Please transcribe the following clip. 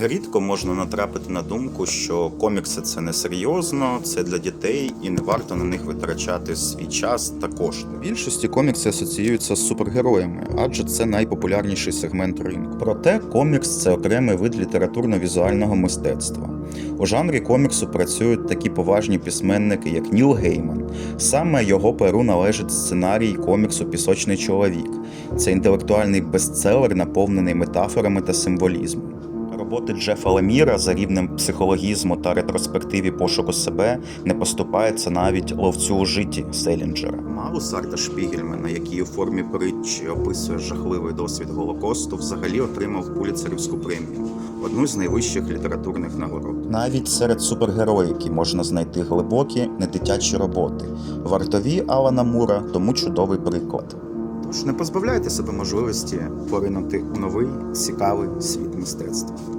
Рідко можна натрапити на думку, що комікси це не серйозно, це для дітей, і не варто на них витрачати свій час та кошти. Більшості комікси асоціюються з супергероями, адже це найпопулярніший сегмент ринку. Проте комікс це окремий вид літературно-візуального мистецтва. У жанрі коміксу працюють такі поважні письменники, як Ніл Гейман. Саме його перу належить сценарій коміксу Пісочний чоловік. Це інтелектуальний бестселер, наповнений метафорами та символізмом. Роботи Джефа Леміра за рівнем психологізму та ретроспективі пошуку себе не поступається навіть ловцю у житті Селінджера. Маус Арта Шпігельмена, який у формі притчі описує жахливий досвід Голокосту, взагалі отримав Пуліцерівську премію, одну з найвищих літературних нагород. Навіть серед супергероїки можна знайти глибокі, недитячі роботи. Вартові Алана Мура тому чудовий приклад. Тож не позбавляйте себе можливості поринути у новий цікавий світ мистецтва.